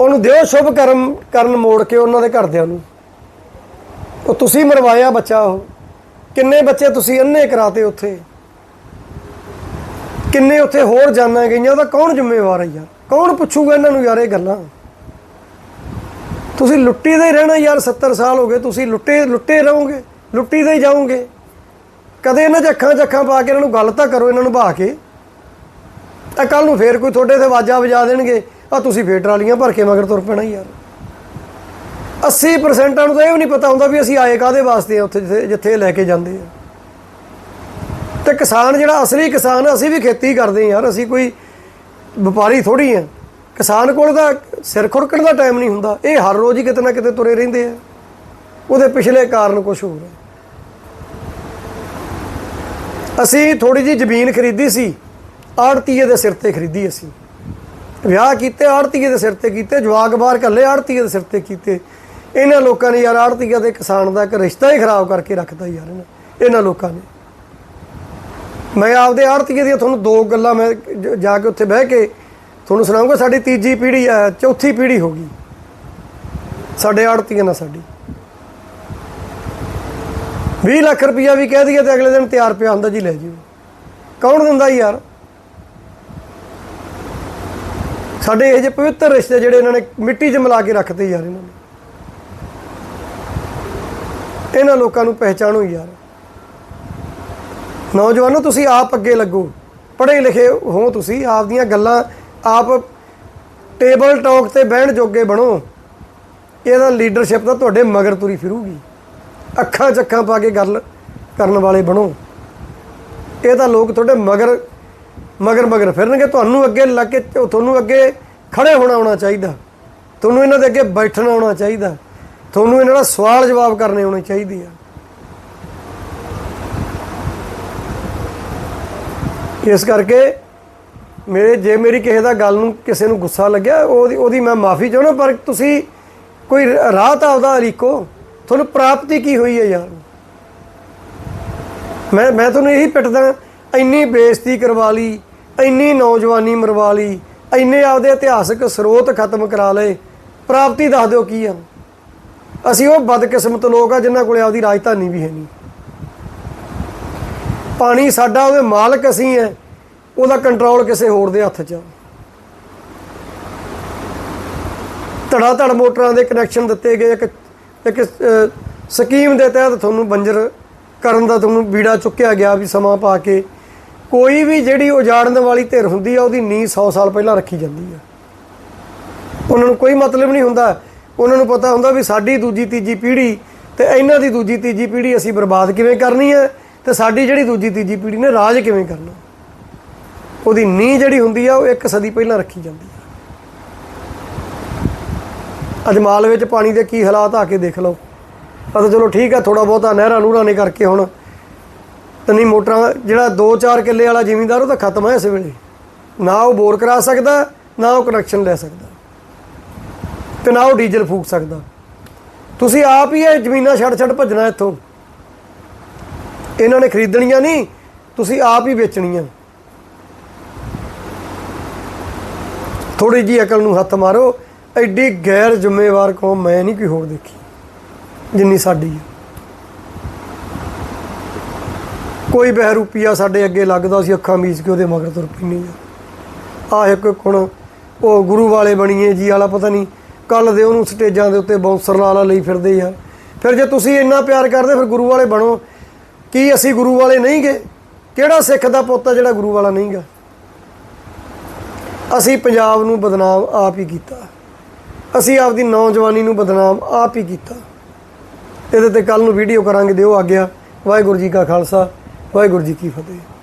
ਉਹਨੂੰ ਦਿਓ ਸ਼ੁਭ ਕਰਮ, ਕਰਨ ਮੋੜ ਕੇ ਉਹਨਾਂ ਦੇ ਘਰਦਿਆਂ ਨੂੰ। ਉਹ ਤੁਸੀਂ ਮਰਵਾਇਆ ਬੱਚਾ ਉਹ। ਕਿੰਨੇ ਬੱਚੇ ਤੁਸੀਂ ਅੰਨੇ ਕਰਾਤੇ ਉੱਥੇ? ਕਿੰਨੇ ਉੱਥੇ ਹੋਰ ਜਾਨਾਂ ਗਈਆਂ, ਉਹਦਾ ਕੌਣ ਜ਼ਿੰਮੇਵਾਰ ਹੈ ਯਾਰ? ਕੌਣ ਪੁੱਛੂਗਾ ਇਹਨਾਂ ਨੂੰ ਯਾਰ ਇਹ ਗੱਲਾਂ? ਤੁਸੀਂ ਲੁੱਟੀ ਦੇ ਰਹਿਣਾ ਯਾਰ 70 ਸਾਲ ਹੋ ਗਏ, ਤੁਸੀਂ ਲੁੱਟੇ ਲੁੱਟੇ ਰਹੋਗੇ, ਲੁੱਟੀ ਦੇ ਹੀ ਜਾਓਗੇ। ਕਦੇ ਇਹਨਾਂ 'ਚ ਅੱਖਾਂ 'ਚ ਅੱਖਾਂ ਪਾ ਕੇ ਇਹਨਾਂ ਨੂੰ ਗੱਲ ਤਾਂ ਕਰੋ, ਇਹਨਾਂ ਨੂੰ ਬਹਾ ਕੇ। ਤਾਂ ਕੱਲ ਨੂੰ ਫੇਰ ਕੋਈ ਤੁਹਾਡੇ ਤੇ ਆਵਾਜ਼ਾਂ ਵਜਾ ਦੇਣਗੇ। ਆ ਤੁਸੀਂ ਫੇਰ ਟਰਾਲੀਆਂ ਭਰ ਕੇ ਮਗਰ ਤੁਰ ਪੈਣਾ ਯਾਰ। 80% ਨੂੰ ਤਾਂ ਇਹ ਵੀ ਨਹੀਂ ਪਤਾ ਹੁੰਦਾ ਵੀ ਅਸੀਂ ਆਏ ਕਾਦੇ ਵਾਸਤੇ ਆ, ਉੱਥੇ ਜਿੱਥੇ ਜਿੱਥੇ ਲੈ ਕੇ ਜਾਂਦੇ ਆ। ਤੇ ਕਿਸਾਨ ਜਿਹੜਾ ਅਸਲੀ ਕਿਸਾਨ ਅਸੀਂ ਵੀ ਖੇਤੀ ਕਰਦੇ ਆ ਯਾਰ, ਅਸੀਂ ਕੋਈ ਵਪਾਰੀ ਥੋੜੀ ਆ ਕਿਸਾਨ ਕੋਲ ਤਾਂ ਸਿਰ ਖੁਰਕਣ ਦਾ ਟਾਈਮ ਨਹੀਂ ਹੁੰਦਾ, ਇਹ ਹਰ ਰੋਜ਼ ਹੀ ਕਿਤੇ ਨਾ ਕਿਤੇ ਤੁਰੇ ਰਹਿੰਦੇ ਆ। ਉਹਦੇ ਪਿਛਲੇ ਕਾਰਨ ਕੁਝ ਹੋਰ ਹੈ ਅਸੀਂ ਥੋੜੀ ਜੀ ਜ਼ਮੀਨ ਖਰੀਦੀ ਸੀ ਆੜਤੀਏ ਦੇ ਸਿਰ ਤੇ ਖਰੀਦੀ ਅਸੀਂ। ਵਿਆਹ ਕੀਤੇ, ਆੜਤੀਏ ਦੇ ਸਿਰ ਤੇ ਕੀਤੇ, ਜਵਾਕ ਬਾਹਰ ਕੱਲੇ ਆੜਤੀਏ ਦੇ ਸਿਰ ਤੇ ਕੀਤੇ। ਇਹਨਾਂ ਲੋਕਾਂ ਨੇ ਯਾਰ ਆੜਤੀਏ ਦੇ ਕਿਸਾਨ ਦਾ ਇੱਕ ਰਿਸ਼ਤਾ ਹੀ ਖਰਾਬ ਕਰਕੇ ਰੱਖਦਾ ਯਾਰ ਇਹਨਾਂ ਇਹਨਾਂ ਲੋਕਾਂ ਨੇ। ਮੈਂ ਆਪਦੇ ਆੜਤੀਏ ਦੀਆਂ ਤੁਹਾਨੂੰ ਦੋ ਗੱਲਾਂ ਮੈਂ ਜਾ ਕੇ ਉੱਥੇ ਬਹਿ ਕੇ ਤੁਹਾਨੂੰ ਸੁਣਾਉਂਗਾ। ਸਾਡੀ ਤੀਜੀ ਪੀੜ੍ਹੀ ਆ ਚੌਥੀ ਪੀੜ੍ਹੀ ਹੋ ਗਈ। ਸਾਡੇ ਆੜਤੀਆਂ ਨਾਲ ਸਾਡੀ। 20 ਲੱਖ ਰੁਪਈਆ ਵੀ ਕਹਿ ਦਈਏ ਤੇ ਅਗਲੇ ਦਿਨ ਤਿਆਰ ਪਿਆ ਹੁੰਦਾ ਜੀ, ਲੈ ਜਿਓ। ਕੌਣ ਦਿੰਦਾ ਯਾਰ? ਸਾਡੇ ਇਹ ਜਿਹੇ ਪਵਿੱਤਰ ਰਿਸ਼ਤੇ ਜਿਹੜੇ ਇਹਨਾਂ ਨੇ ਮਿੱਟੀ 'ਚ ਮਿਲਾ ਕੇ ਰੱਖਦੇ ਯਾਰ ਇਹਨਾਂ ਨੇ। ਇਹਨਾਂ ਲੋਕਾਂ ਨੂੰ ਪਹਿਚਾਣੋ ਯਾਰ। ਨੌਜਵਾਨੋ, ਤੁਸੀਂ ਆਪ ਅੱਗੇ ਲੱਗੋ। ਪੜ੍ਹੇ ਲਿਖੇ ਹੋ ਤੁਸੀਂ ਆਪ ਦੀਆਂ ਗੱਲਾਂ ਆਪ ਟੇਬਲ ਟਾਕ ਤੇ ਬਹਿਣ ਜੋਗੇ ਬਣੋ। ਇਹਦਾ ਲੀਡਰਸ਼ਿਪ ਤਾਂ ਤੁਹਾਡੇ ਮਗਰ ਤੁਰੀ ਫਿਰੂਗੀ। ਅੱਖਾਂ ਚੱਖਾਂ ਪਾ ਕੇ ਗੱਲ ਕਰਨ ਵਾਲੇ ਬਣੋ। ਇਹ ਤਾਂ ਲੋਕ ਤੁਹਾਡੇ ਮਗਰ ਮਗਰ ਮਗਰ ਫਿਰਨਗੇ, ਤੁਹਾਨੂੰ ਅੱਗੇ ਲੱਗ ਕੇ ਤੁਹਾਨੂੰ ਅੱਗੇ ਖੜੇ ਹੋਣਾ ਆਉਣਾ ਚਾਹੀਦਾ। ਤੁਹਾਨੂੰ ਇਹਨਾਂ ਦੇ ਅੱਗੇ ਬੈਠਣਾ ਆਉਣਾ ਚਾਹੀਦਾ। ਤੁਹਾਨੂੰ ਇਹਨਾਂ ਦਾ ਸਵਾਲ ਜਵਾਬ ਕਰਨੇ ਆਉਣੇ ਚਾਹੀਦੇ ਆ। ਇਸ ਕਰਕੇ ਮੇਰੇ ਜੇ ਮੇਰੀ ਕਿਸੇ ਦਾ ਗੱਲ ਨੂੰ ਕਿਸੇ ਨੂੰ ਗੁੱਸਾ ਲੱਗਿਆ, ਉਹਦੀ ਉਹਦੀ ਮੈਂ ਮਾਫੀ ਚਾਹੁੰਦਾ, ਪਰ ਤੁਸੀਂ ਕੋਈ ਰਾਹ ਤਾਂ ਉਹਦਾ ਅਲੀਕੋ ਤੁਹਾਨੂੰ ਪ੍ਰਾਪਤੀ ਕੀ ਹੋਈ ਹੈ ਯਾਰ? ਮੈਂ ਮੈਂ ਤੁਹਾਨੂੰ ਇਹੀ ਪਿੱਟਦਾ ਇੰਨੀ ਬੇਇੱਜ਼ਤੀ ਕਰਵਾ ਲਈ, ਇੰਨੀ ਨੌਜਵਾਨੀ ਮਰਵਾ ਲਈ, ਇੰਨੇ ਆਪਦੇ ਇਤਿਹਾਸਕ ਸਰੋਤ ਖਤਮ ਕਰਾ ਲਏ, ਪ੍ਰਾਪਤੀ ਦੱਸ ਦਿਓ ਕੀ ਆ। ਅਸੀਂ ਉਹ ਬਦਕਿਸਮਤ ਲੋਕ ਆ ਜਿਨ੍ਹਾਂ ਕੋਲੇ ਆਪਦੀ ਰਾਜਧਾਨੀ ਵੀ ਹੈ ਨਹੀਂ। ਪਾਣੀ ਸਾਡਾ ਉਹਦੇ ਮਾਲਕ ਅਸੀਂ ਹੈ ਉਹਦਾ ਕੰਟਰੋਲ ਕਿਸੇ ਹੋਰ ਦੇ ਹੱਥ 'ਚ ਆ। ਧੜਾ ਧੜ ਮੋਟਰਾਂ ਦੇ ਕਨੈਕਸ਼ਨ ਦਿੱਤੇ ਗਏ, ਇੱਕ ਇੱਕ ਸਕੀਮ ਦੇ ਤਹਿਤ ਤੁਹਾਨੂੰ ਬੰਜਰ ਕਰਨ ਦਾ ਤੁਹਾਨੂੰ ਬੀੜਾ ਚੁੱਕਿਆ ਗਿਆ ਵੀ ਸਮਾਂ ਪਾ ਕੇ ਕੋਈ ਵੀ ਜਿਹੜੀ ਉਜਾੜਨ ਵਾਲੀ ਧਿਰ ਹੁੰਦੀ ਆ, ਉਹਦੀ ਨੀਂਹ 100 ਸਾਲ ਪਹਿਲਾਂ ਰੱਖੀ ਜਾਂਦੀ ਆ। ਉਹਨਾਂ ਨੂੰ ਕੋਈ ਮਤਲਬ ਨਹੀਂ ਹੁੰਦਾ। ਉਹਨਾਂ ਨੂੰ ਪਤਾ ਹੁੰਦਾ ਵੀ ਸਾਡੀ ਦੂਜੀ ਤੀਜੀ ਪੀੜ੍ਹੀ ਤੇ ਇਹਨਾਂ ਦੀ ਦੂਜੀ ਤੀਜੀ ਪੀੜ੍ਹੀ ਅਸੀਂ ਬਰਬਾਦ ਕਿਵੇਂ ਕਰਨੀ ਹੈ ਤੇ ਸਾਡੀ ਜਿਹੜੀ ਦੂਜੀ ਤੀਜੀ ਪੀੜ੍ਹੀ ਨੇ ਰਾਜ ਕਿਵੇਂ ਕਰਨਾ। ਉਹਦੀ ਨੀਂਹ ਜਿਹੜੀ ਹੁੰਦੀ ਆ, ਉਹ ਇੱਕ ਸਦੀ ਪਹਿਲਾਂ ਰੱਖੀ ਜਾਂਦੀ ਆ। ਅੱਜ ਮਾਲ ਵਿੱਚ ਪਾਣੀ ਦੇ ਕੀ ਹਾਲਾਤ ਆ ਕੇ ਦੇਖ ਲਓ। ਆ ਚਲੋ ਠੀਕ ਆ ਥੋੜਾ ਬਹੁਤਾ ਨਹਿਰਾਂ ਨੂਰਾਂ ਨੇ ਕਰਕੇ ਹੁਣ ਤਨੀ ਮੋਟਰਾਂ ਜਿਹੜਾ 2-4 ਕਿੱਲੇ ਵਾਲਾ ਜ਼ਿਮੀਂਦਾਰ, ਉਹ ਤਾਂ ਖਤਮ ਹੈ ਇਸ ਵੇਲੇ। ਨਾ ਉਹ ਬੋਰ ਕਰਾ ਸਕਦਾ, ਨਾ ਉਹ ਕਨੈਕਸ਼ਨ ਲੈ ਸਕਦਾ। ਤੇ ਨਾ ਉਹ ਡੀਜ਼ਲ ਫੂਕ ਸਕਦਾ। ਤੁਸੀਂ ਆਪ ਹੀ ਇਹ ਜ਼ਮੀਨਾਂ ਛੱਡ ਛੱਡ ਭੱਜਣਾ ਇੱਥੋਂ। ਇਹਨਾਂ ਨੇ ਖਰੀਦਣੀਆਂ ਨਹੀਂ, ਤੁਸੀਂ ਆਪ ਹੀ ਵੇਚਣੀਆਂ। ਥੋੜੀ ਜੀ ਅਕਲ ਨੂੰ ਹੱਥ ਮਾਰੋ, ਐਡੀ ਗੈਰ ਜ਼ਿੰਮੇਵਾਰ ਕੌਮ ਮੈਂ ਨਹੀਂ ਕੋਈ ਹੋਰ ਦੇਖੀ, ਜਿੰਨੀ ਸਾਡੀ ਹੈ। ਕੋਈ ਬਹਿਰੂਪੀਆ ਸਾਡੇ ਅੱਗੇ ਲੱਗਦਾ ਸੀ, ਅੱਖਾਂ ਮੀਚ ਕੇ ਉਹਦੇ ਮਗਰ ਤੁਰ ਪੈਣੀ ਆ। ਆਹ ਇੱਕ ਹੁਣ ਉਹ ਗੁਰੂ ਵਾਲੇ ਬਣੀਏ, ਜੀ ਵਾਲਾ ਪਤਾ ਨਹੀਂ ਕੱਲ ਦੇ ਉਹਨੂੰ ਸਟੇਜਾਂ ਦੇ ਉੱਤੇ ਬਾਉਂਸਰ ਲਾਲਾ ਲਈ ਫਿਰਦੇ ਆ। ਫਿਰ ਜੇ ਤੁਸੀਂ ਇੰਨਾ ਪਿਆਰ ਕਰਦੇ, ਫਿਰ ਗੁਰੂ ਵਾਲੇ ਬਣੋ। ਕੀ ਅਸੀਂ ਗੁਰੂ ਵਾਲੇ ਨਹੀਂ ਗਏ ਕਿਹੜਾ ਸਿੱਖ ਦਾ ਪੁੱਤ ਆ ਜਿਹੜਾ ਗੁਰੂ ਵਾਲਾ ਨਹੀਂ ਗਾ? ਅਸੀਂ ਪੰਜਾਬ ਨੂੰ ਬਦਨਾਮ ਆਪ ਹੀ ਕੀਤਾ। ਅਸੀਂ ਆਪਦੀ ਨੌਜਵਾਨੀ ਨੂੰ ਬਦਨਾਮ ਆਪ ਹੀ ਕੀਤਾ। ਇਹਦੇ ਤੇ ਕੱਲ ਨੂੰ ਵੀਡੀਓ ਕਰਾਂਗੇ, ਦਿਓ ਆ ਗਿਆ ਵਾਹਿਗੁਰੂ ਜੀ ਕਾ ਖਾਲਸਾ। ਵਾਹਿਗੁਰੂ ਜੀ ਕੀ ਫਤਿਹ।